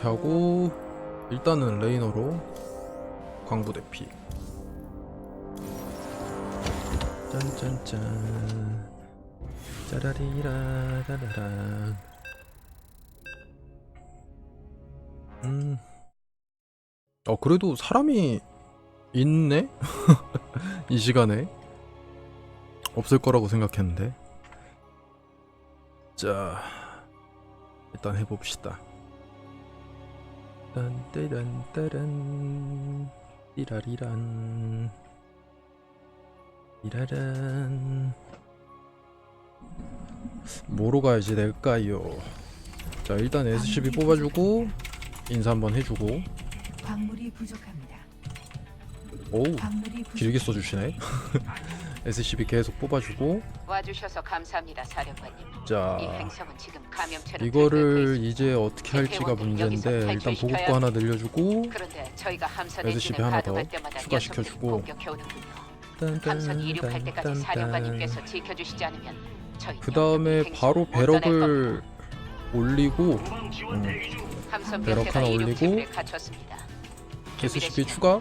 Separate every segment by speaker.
Speaker 1: 이렇게 하고 일단은 레이너로 광부 대피. 짠짠짠. 짜라리라 짜라란 음. 어 그래도 사람이 있네? 이 시간에? 없을 거라고 생각했는데. 자 일단 해봅시다 딴따란따란 띠라리란. 띠라란. 뭐로 가야지 될까요? 자 일단 SCB 뽑아주고 인사 한번 해주고.
Speaker 2: 광물이 부족합니다.
Speaker 1: 오우. 길게 써주시네 SCB 계속 뽑아주고
Speaker 3: 와주셔서 감사합니다, 사령관님.
Speaker 1: 이자
Speaker 3: 행성은 지금 감염체로
Speaker 1: 이거를
Speaker 3: 있습니다.
Speaker 1: 이제 어떻게 할지가 문제인데 일단 보급고 하나 늘려주고
Speaker 3: 그런데 저희가 함선
Speaker 1: SCP 하나 더
Speaker 3: 가동할 때마다
Speaker 1: 추가시켜주고.
Speaker 3: 공격해 오는군요. 함선이 이륙할 때까지 사령관님께서 지켜주시지 않으면 저희
Speaker 1: 그 다음에 바로 배럭을 올리고 음,
Speaker 3: 함선
Speaker 1: 배럭 하나
Speaker 3: 이륙
Speaker 1: 올리고. SCP 추가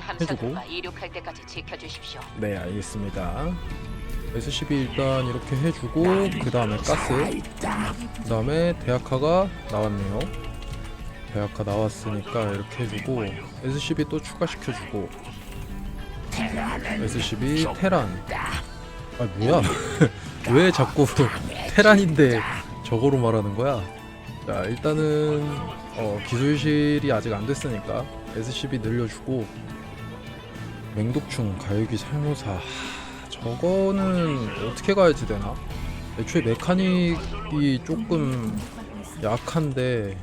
Speaker 3: 한
Speaker 1: 해주고. 네 알겠습니다. SCB 일단 이렇게 해주고 그 다음에 가스 그 다음에 대학화가 나왔네요. 대학화 나왔으니까 이렇게 해주고 SCB 또 추가시켜주고 SCB 테란. 아 뭐야? 왜 자꾸 테란인데 저거로 말하는 거야 자 일단은 어, 기술실이 아직 안 됐으니까 SCB 늘려주고 맹독충 가유기 살모사 하, 저거는 어떻게 가야지 되나 애초에 메카닉이 조금. 약한데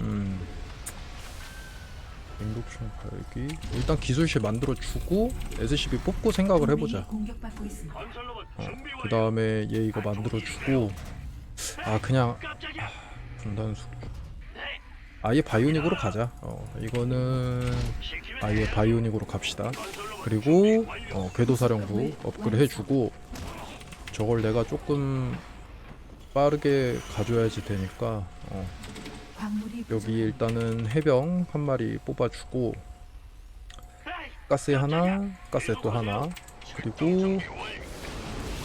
Speaker 1: 음 맹독충 가유기 일단 기술실 만들어 주고 SCB 뽑고 생각을 해보자
Speaker 2: 있습니다.
Speaker 1: 그 다음에 얘 이거 만들어 주고 아 그냥 아, 분단수 아예 바이오닉으로 가자 어 이거는 아예 바이오닉으로 갑시다 그리고 어 궤도사령부 업그레이드 해주고 저걸 내가 조금 빠르게 가져야지 되니까 어 여기. 일단은 해병 한 마리 뽑아주고 가스에 하나, 가스에 또 하나 그리고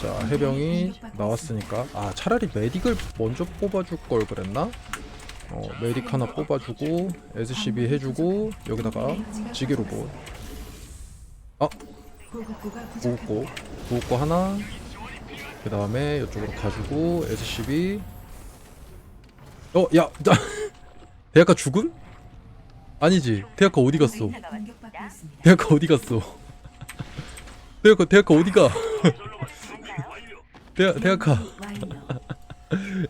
Speaker 1: 자 해병이 나왔으니까 아 차라리 메딕을 먼저 뽑아줄 걸 그랬나? 어 메딕 하나 뽑아주고 SCB 해주고 여기다가 지게 로봇
Speaker 2: 보고 부족합니다.
Speaker 1: 보고 하나 그 다음에 이쪽으로 가지고 SCB 어야 대학가 죽음? 아니지 대학가 어디 갔어? 대학가 어디 갔어? 대학가 대학가 어디가? 대학 대학가
Speaker 2: 완료.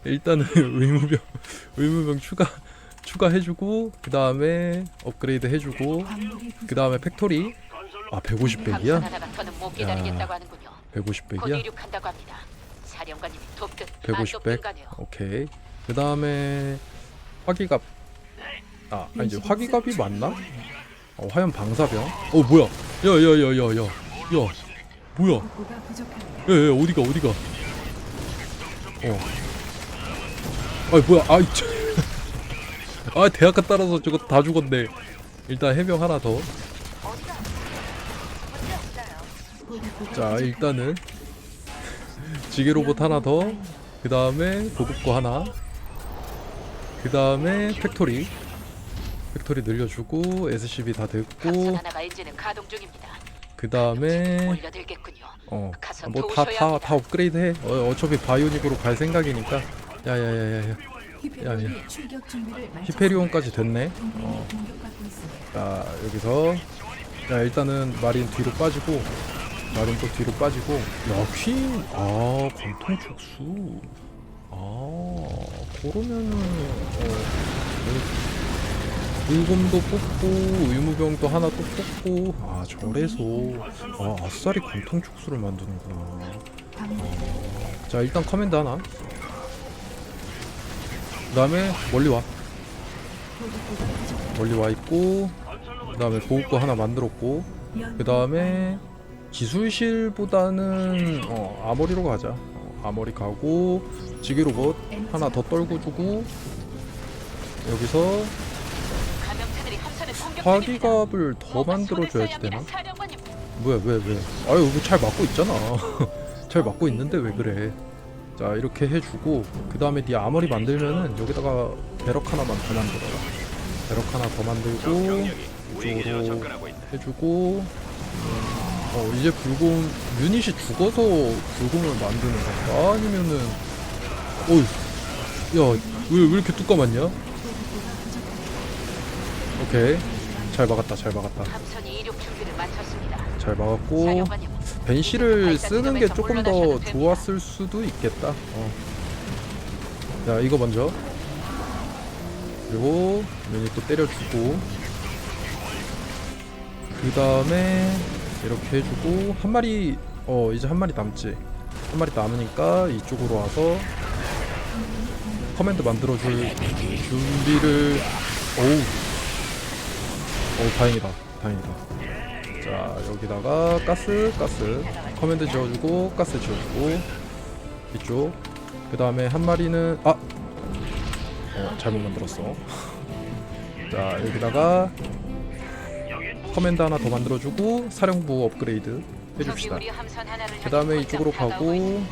Speaker 1: 일단은 의무병 의무병 추가 추가해주고 그 다음에 업그레이드 해주고 그 다음에 팩토리 아
Speaker 3: 함선
Speaker 1: 150백이야?
Speaker 3: 하나가 더는 못 기다리겠다고 하는군요. 곧
Speaker 1: 150백이야?
Speaker 3: 이륙한다고 합니다. 사령관님이 돕든 안
Speaker 1: 150백
Speaker 3: 돕든 간에요.
Speaker 1: 오케이 그 다음에 화기갑 아 아니지 화기갑이 맞나? 어, 화염 방사병 어 뭐야 야야야야야 야 뭐야?
Speaker 2: 부족합니다.
Speaker 1: 야야 어디가 어디가? 어. 아이 뭐야 아이 저... 아 대학가 따라서 저거 다 죽었네. 일단 해병 하나 더. 자. 일단은 지게 로봇 하나 더. 그 다음에 보급고 하나. 그 다음에 팩토리. 팩토리 늘려주고 SCB 다 됐고.
Speaker 3: 하나가 엔진을 가동 중입니다.
Speaker 1: 그 다음에
Speaker 3: 올려들겠군요.
Speaker 1: 어
Speaker 3: 가서
Speaker 1: 뭐다 다 다. 업그레이드 해. 어, 어차피 바이오닉으로 갈 생각이니까. 야야야야야.
Speaker 2: 마쳤습니다.
Speaker 1: 히페리온까지 됐네. 어. 자 여기서. 자 일단은 마린 뒤로 빠지고 마린 또 뒤로 빠지고. 야퀸아 관통 촉수. 아 그러면은 어 불검도 뽑고 의무병도 하나 또 뽑고 아 저래서 아 아싸리 관통 촉수를 만드는구나
Speaker 2: 광물이
Speaker 1: 자 일단 커맨드 하나 그 다음에 멀리 와. 멀리 와 있고 그 다음에 보급고 하나 만들었고 그 다음에 기술실보다는 어, 아머리로 가자. 어, 아머리 가고 지게 로봇 하나 더 떨고 주고 여기서 화기갑을 더 만들어줘야지 되나? 뭐야 왜 왜? 아유 이거 잘 막고 있잖아. 잘 막고 있는데 왜 그래? 자 이렇게 해주고 그 다음에 네 아머리 만들면은 여기다가 배럭 하나만 더 만들어라. 배럭 하나 더 만들고 이쪽으로 해주고 음, 어 이제 불곰 유닛이 죽어서 불곰을 만드는 건가? 아니면은 어이 야왜 왜 이렇게 뚜까맣냐? 오케이 잘 막았다 잘 막았다
Speaker 3: 함선이 이륙 준비를 마쳤습니다.
Speaker 1: 잘 막았고
Speaker 3: 사령관님,
Speaker 1: 벤시를 쓰는 게 조금 더 좋았을 수도 있겠다. 어. 자 이거 먼저 그리고 유닛 또 때려주고 그 다음에 이렇게 해주고 한 마리 어 이제 한 마리 남지 한 마리 남으니까 이쪽으로 와서 커맨드 만들어줄 준비를 어우 어우 다행이다. 다행이다. 자 여기다가 가스 가스. 커맨드 지어주고 가스 지어주고. 이쪽. 그 다음에 한 마리는 아! 어, 잘못 만들었어. 자 여기다가 커맨드 하나 더 만들어주고 사령부 업그레이드 해줍시다. 그 다음에 이쪽으로 가고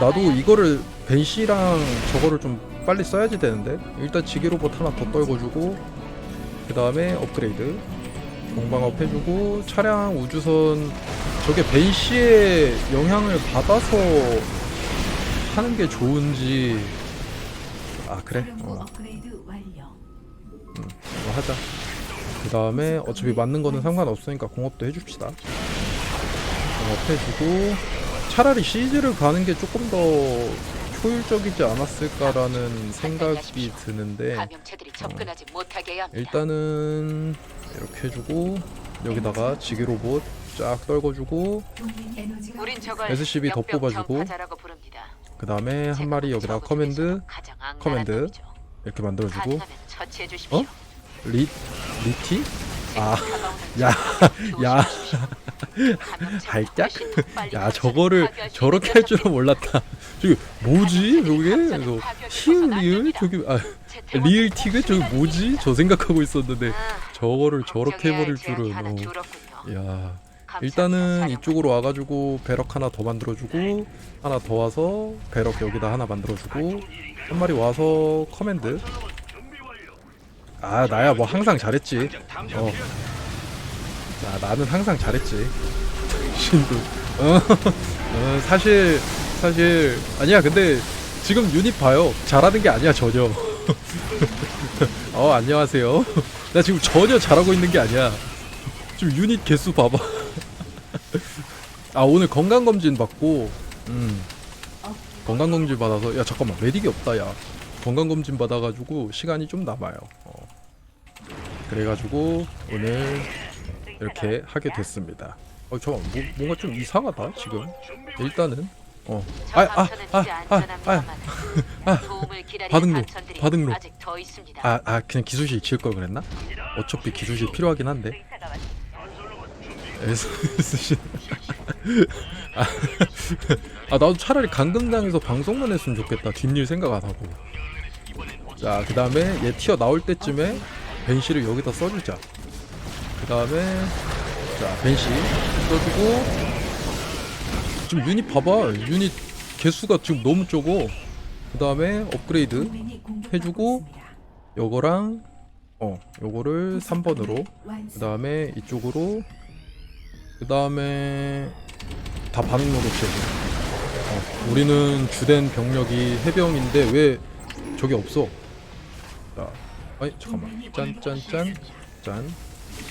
Speaker 1: 나도 이거를 벤시랑 저거를 좀 빨리 써야지 되는데? 일단 지게 로봇 하나 더 떨궈주고 그 다음에 업그레이드. 공방업 해주고 차량 우주선 저게 벤시의 영향을 받아서 하는 게 좋은지. 아 그래? 어. 이거 하자. 그 다음에 어차피 맞는 거는 상관없으니까 공업도 해줍시다. 공업 해주고 차라리 시즈를 가는 게 조금 더 효율적이지 않았을까라는 생각이 드는데
Speaker 3: 감염체들이 접근하지 못하게 해야 합니다.
Speaker 1: 일단은 이렇게 해주고 여기다가 지게 로봇 쫙 떨궈주고
Speaker 3: 우린 저걸
Speaker 1: SCB 더
Speaker 3: 역병
Speaker 1: 뽑아주고
Speaker 3: 전파자라고 부릅니다.
Speaker 1: 그 다음에 한 마리 여기다가
Speaker 3: 저그
Speaker 1: 커맨드
Speaker 3: 중에서 가장 악랄한
Speaker 1: 커맨드
Speaker 3: 놈이죠.
Speaker 1: 이렇게 만들어주고
Speaker 3: 가능하면 처치해 주십시오.
Speaker 1: 어? 리 리티 아, 야, 야.
Speaker 3: 빨리
Speaker 1: 야 저거를 저렇게 할 줄은 몰랐다. 저기 뭐지 저게? 이거 히읗 리을 저기 아 리을 티그 저기 뭐지? 저 생각하고 있었는데
Speaker 3: 아,
Speaker 1: 저거를 저렇게 해버릴 줄은 어. 야 일단은. 이쪽으로 와가지고 배럭 하나 더 만들어주고 하나 더 와서 배럭 여기다 하나 만들어주고 한 마리 와서 커맨드 아 나야 뭐 항상 잘했지 어. 자 나는 항상 잘했지. 당신도 어, 어 사실 사실 아니야 근데 지금 유닛 봐요. 잘하는 게 아니야 전혀. 어 안녕하세요. 나 지금 전혀 잘하고 있는 게 아니야. 지금 유닛 개수 봐봐. 아 오늘 건강검진 받고 음 건강검진 받아서 야 잠깐만 메딕이 없다 야. 건강검진 받아가지고 시간이 좀 남아요. 어. 그래가지고 오늘 이렇게 하게 됐습니다. 어 잠깐 뭐, 뭔가 좀 이상하다 지금. 일단은 어.
Speaker 3: 저
Speaker 1: 아, 아, 아, 아, 아, 바둑로.
Speaker 3: 아직 더 있습니다.
Speaker 1: 아, 아 그냥 기술실 지을 걸 그랬나? 어차피 기술실 필요하긴 한데. 아, 아 나도 차라리 강금당에서 방송만 했으면 좋겠다. 뒷일 생각 안 하고. 자 그 다음에 얘 튀어 나올 때쯤에 벤시를 여기다 써주자 그 다음에 자 벤시. 써주고. 지금 유닛 봐봐. 유닛 개수가 지금 너무 적어. 그 다음에 업그레이드 해주고. 요거랑 어 요거를 3번으로.
Speaker 2: 완성.
Speaker 1: 그 다음에 이쪽으로. 그 다음에 다 반응 노릇 해줘 어, 우리는 주된 병력이 해병인데 왜 저게 없어? 자 아니 잠깐만. 짠짠짠. 짠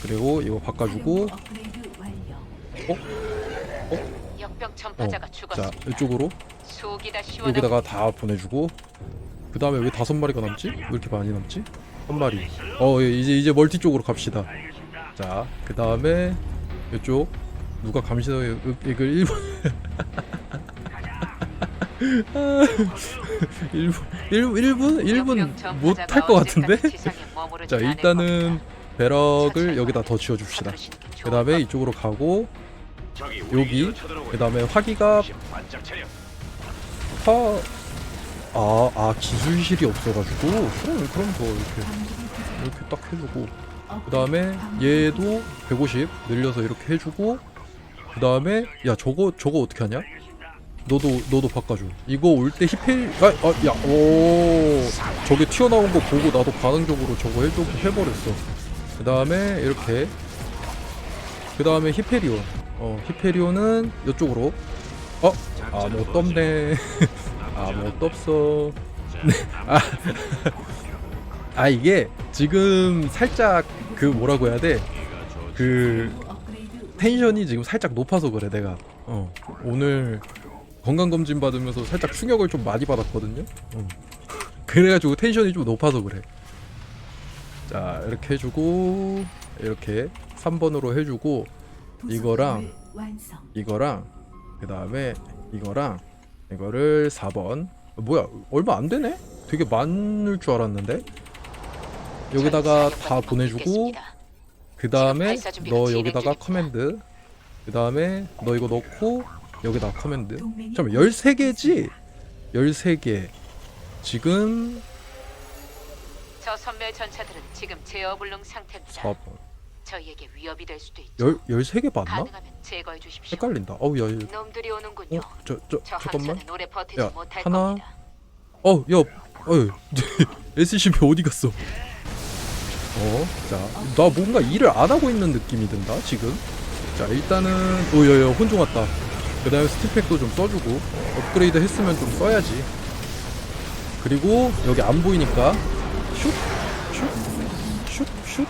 Speaker 1: 그리고 이거 바꿔주고
Speaker 2: 업그레이드 완료.
Speaker 3: 역병
Speaker 1: 어,
Speaker 3: 전파자가
Speaker 1: 자
Speaker 3: 죽었습니다.
Speaker 1: 이쪽으로
Speaker 3: 속이 다 시원하고
Speaker 1: 여기다가 다 보내주고 그 다음에 왜 다섯 마리가 남지? 왜 이렇게 많이 남지? 한 마리 어 예, 이제 이제 멀티 쪽으로 갑시다 자 그 다음에 이쪽 누가 감시사 이걸 1분 1분 1분 1분 못할 것 같은데? 자 일단은 배럭을 여기다 더 지어줍시다 그 다음에 이쪽으로 가고 여기 그 다음에 화기가 파 아, 아 기술실이 없어가지고 그럼 그럼 더 이렇게 이렇게 딱 해주고 그 다음에 얘도 150 늘려서 이렇게 해주고 그 다음에 야 저거 저거 어떻게 하냐? 너도 너도 바꿔줘. 이거 올 때 히페 아야오 저게 튀어나온 거 보고 나도 반응적으로 저거 해줘 해버렸어. 그 다음에 이렇게 그 다음에 히페리온. 어 히페리온은 이쪽으로. 어? 아무것도 없네. 아무것도 없어 네. 아, 아 이게 지금 살짝 그 뭐라고 해야 돼? 그 텐션이 지금 살짝 높아서 그래 내가. 어 오늘 건강검진 받으면서 살짝 충격을 좀 많이 받았거든요. 어. 그래가지고 텐션이 좀 높아서 그래 자 이렇게 해주고 이렇게 3번으로 해주고 이거랑. 이거랑 그 다음에 이거랑 이거를 4번. 뭐야 얼마 안 되네? 되게 많을 줄 알았는데? 여기다가 다 보내주고 그 다음에 너 여기다가 커맨드. 그 다음에 너 이거 넣고 여기다 커맨드.
Speaker 2: 동맹이
Speaker 1: 잠깐 13개지? 13개. 지금
Speaker 3: 저 선멸 전차들은 지금 제어 불능 상태입니다.
Speaker 1: 4번
Speaker 3: 저희에게 위협이 될 수도 있죠.
Speaker 1: 10, 13개 맞나?
Speaker 3: 가능하면 제거해 주십시오.
Speaker 1: 헷갈린다 어우 야, 야
Speaker 3: 놈들이 오는군요.
Speaker 1: 어? 저, 저,
Speaker 3: 저
Speaker 1: 잠깐만
Speaker 3: 함선은 오래 버티지
Speaker 1: 야,
Speaker 3: 못할
Speaker 1: 하나,
Speaker 3: 겁니다.
Speaker 1: 어, 야, 어, SCP 어디 갔어? 어, 자, 나 뭔가 일을 안 하고 있는 느낌이 든다 지금. 자, 일단은, 오, 야, 야, 혼종 왔다. 그 다음에 스팀팩도 좀 써주고 어, 업그레이드 했으면 좀 써야지. 그리고 여기 안 보이니까 슛, 슛, 슛, 슛.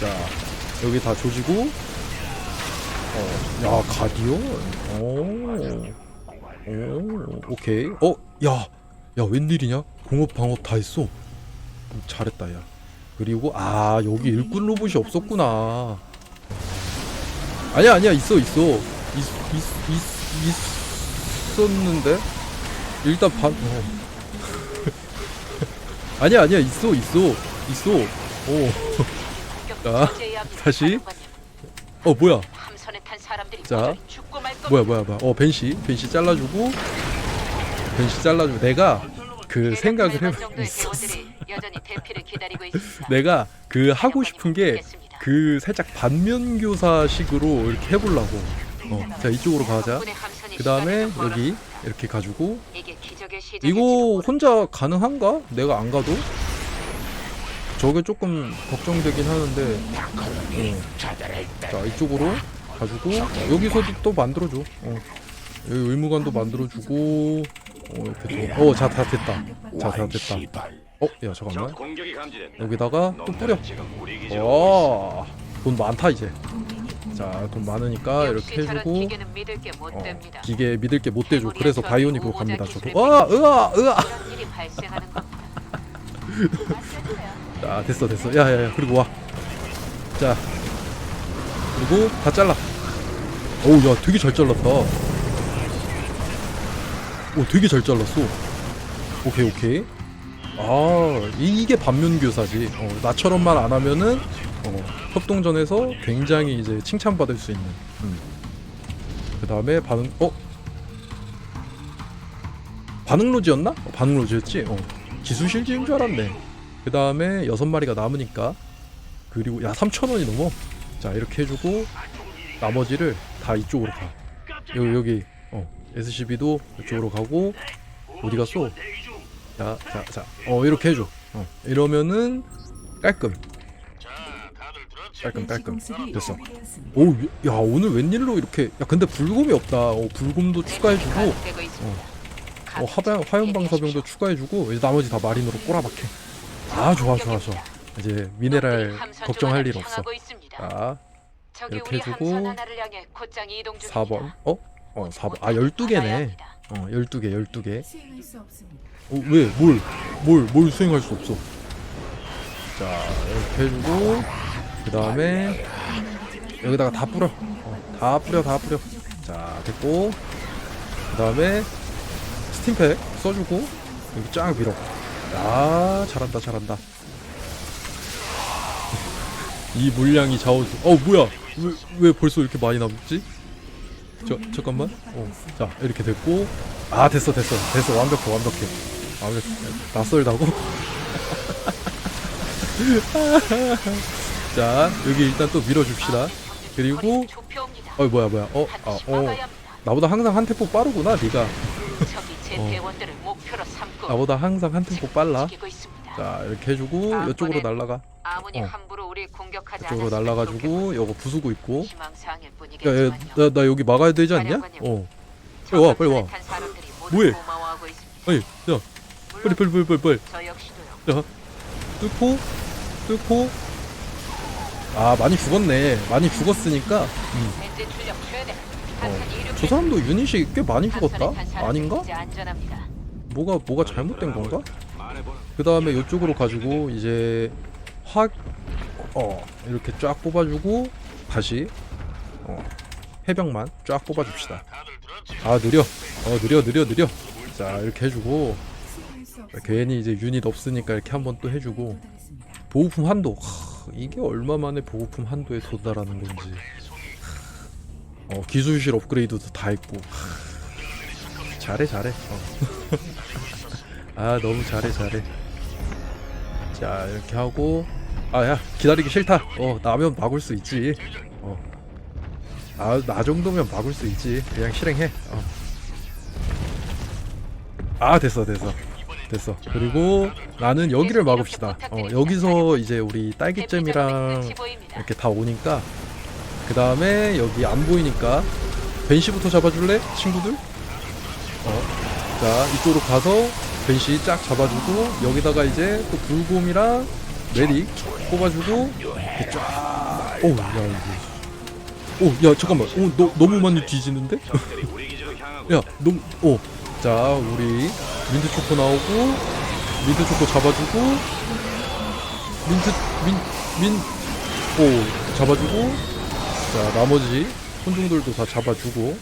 Speaker 1: 자, 여기 다 조지고. 어, 야, 가디언. 오. 오, 오케이. 어, 야, 야, 웬일이냐? 공업, 방업 다 했어. 음, 잘했다, 야. 그리고 아, 여기 일꾼 로봇이 없었구나. 아니야, 아니야, 있어, 있어. 있, 있, 있, 있었는데 일단 반. 어. 아니야, 아니야, 있어, 있어, 있어. 오, 자, 다시. 어, 뭐야? 자. 뭐야 뭐야 뭐야. 어 벤시. 벤시 잘라주고 벤시 잘라주고. 내가 그 생각을
Speaker 3: 대략
Speaker 1: 해보
Speaker 3: 정도의
Speaker 1: 있었어. 내가 그 하고 싶은 게. 그 살짝 반면교사식으로 이렇게 해보려고. 어 자 이쪽으로 가자. 그 다음에 여기 이렇게 가지고 이거 혼자 가능한가? 내가 안 가도? 저게 조금 걱정되긴 하는데 어. 자 이쪽으로 가지고 여기서도 또 만들어줘. 어. 여기 의무관도 만들어주고 어 이렇게 어자 다 됐다. 자 다 됐다. 어 야 잠깐만.
Speaker 4: 공격이 감지됐다.
Speaker 1: 여기다가 또 뿌려. 어돈 많다 이제 자 돈 많으니까 이렇게 해주고
Speaker 3: 기계는 믿을 게못
Speaker 1: 어. 기계 믿을 게 못 되죠 그래서 바이오닉으로 갑니다 저도. 와 으아 으아. 자 됐어 됐어. 야 야 야 그리고 와 자 그리고 다 잘라. 어우 야 되게 잘 잘랐다. 오 되게 잘 잘랐어. 오케이 오케이. 아 이- 이게 반면교사지. 어, 나처럼만 안 하면은 어, 협동전에서 굉장히 이제 칭찬받을 수 있는. 음. 그 다음에 반응 어? 반응 로지였나? 어, 반응 로지였지? 어. 기술 실지인 줄 알았네. 그 다음에 여섯 마리가 남으니까 그리고 야 3,000원이 넘어. 자 이렇게 해주고 나머지를 다 이쪽으로 가. 여기 여기. 어 SCB도 이쪽으로 가고 어디 갔어? 자자자어 이렇게 해줘. 어 이러면은 깔끔 깔끔 깔끔. 됐어. 오야 오늘 웬일로 이렇게 야 근데 불곰이 없다. 어 불곰도 추가해주고
Speaker 3: 가동되고 있습니다.
Speaker 1: 어. 화방 화염 방사병도 추가해주고 이제 나머지 다 마린으로 꼬라박해. 아 좋아 좋아 좋아. 이제 미네랄 걱정할 일 없어. 자 이렇게 해주고
Speaker 3: 함선 하나를 향해 곧장 이동 중입니다.
Speaker 1: 4번. 어? 어 4번. 아 12개네. 어 12개 12개.
Speaker 2: 수행할 수 없습니다.
Speaker 1: 어 왜? 뭘? 뭘? 뭘 수행할 수 없어? 자 이렇게 해주고 그 다음에 여기다가 다 뿌려. 어, 다 뿌려 다 뿌려. 자 됐고. 그 다음에 스팀팩 써주고 여기 쫙 밀어. 야 잘한다 잘한다. 이 물량이 좌우수. 어 뭐야? 왜, 왜 벌써 이렇게 많이 남지? 저 잠깐만. 어, 자 이렇게 됐고. 아 됐어 됐어. 됐어. 완벽해 완벽해. 아, 왜 낯설다고? 자, 여기 일단 또 밀어줍시다. 그리고. 어 뭐야 뭐야 어, 아, 어. 나보다 항상 한 템포 빠르구나 네가 어. 나보다 항상 한 템포 빨라. 자 이렇게 해주고 이쪽으로 날라가 어. 이쪽으로 날라가지고 요거 부수고 있고
Speaker 3: 희망사항일
Speaker 1: 야,
Speaker 3: 뿐이겠지만요.
Speaker 1: 야, 나, 나 여기 막아야 되지 않냐? 어 빨리 와, 빨리 와. 뭐해? 아니 야 빨리 빨리 빨리 빨리 빨리
Speaker 3: 저 역시도요.
Speaker 1: 뚫고 뚫고 아 많이 죽었네 많이 죽었으니까 음. 어. 저 사람도 유닛이 꽤 많이 죽었다? 아닌가? 뭐가 뭐가 잘못된 건가? 그 다음에 이쪽으로 가지고 이제 확 어, 이렇게 쫙 뽑아주고 다시 어, 해병만 쫙 뽑아줍시다. 아 느려, 어 느려 느려 느려. 자 이렇게 해주고. 괜히 이제 유닛 없으니까 이렇게 한번 또 해주고. 보호품 한도 하, 이게 얼마 만에 보호품 한도에 도달하는 건지. 어 기술실 업그레이드도 다 했고 잘해 잘해. 어. 아 너무 잘해 잘해. 자 이렇게 하고 아 야 기다리기 싫다. 어 나면 막을 수 있지. 어. 아나 정도면 막을 수 있지. 그냥 실행해. 어. 아 됐어 됐어 됐어. 그리고 나는 여기를 막읍시다. 어 여기서 이제 우리 딸기잼이랑
Speaker 3: 보입니다.
Speaker 1: 이렇게 다 오니까 그 다음에 여기 안 보이니까 벤시부터 잡아줄래 친구들? 어, 자 이쪽으로 가서 벤시 쫙 잡아주고 여기다가 이제 또 불곰이랑 메릭 뽑아주고 이렇게 쫙. 오, 야 이거. 오, 야 잠깐만. 오, 너 너무 많이 뒤지는데? 야, 너무. 오, 자 우리 민트 초코 나오고 민트 초코 잡아주고 민트 민민 오 잡아주고 자 나머지 손중들도 다 잡아주고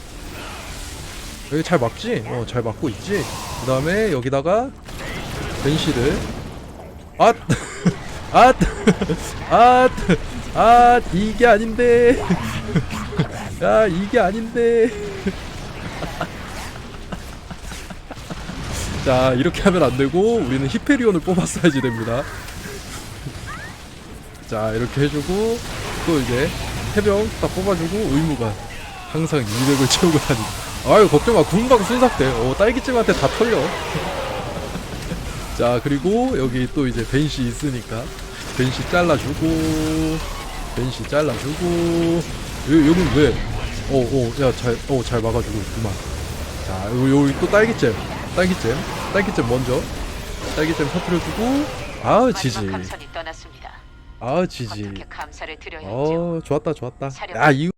Speaker 1: 여기 잘 막지? 어 잘 막고 있지? 그 다음에 여기다가 벤시를 앗! 앗! 앗! 앗! 이게 아닌데 야 이게 아닌데 자 이렇게 하면 안되고 우리는 히페리온을 뽑았어야지 됩니다. 자 이렇게 해주고 또 이제 해병 딱 뽑아주고 의무관 항상 200을 채우고 다니 아유 걱정마. 군방 순삭돼. 어 딸기찜한테 다 털려. 자 그리고 여기 또 이제 벤시 있으니까 벤시 잘라주고 벤시 잘라주고. 여, 여긴 왜? 어어야잘어잘 막아주고 있구만. 자 요, 여기 또 딸기잼 딸기잼? 딸기잼 먼저. 딸기잼 터트려주고 아 지지
Speaker 3: 떠났습니다.
Speaker 1: 아 지지.
Speaker 3: 어떻게 감사를 드려야 할지
Speaker 1: 어 좋았다 좋았다.
Speaker 3: 사령-
Speaker 1: 야이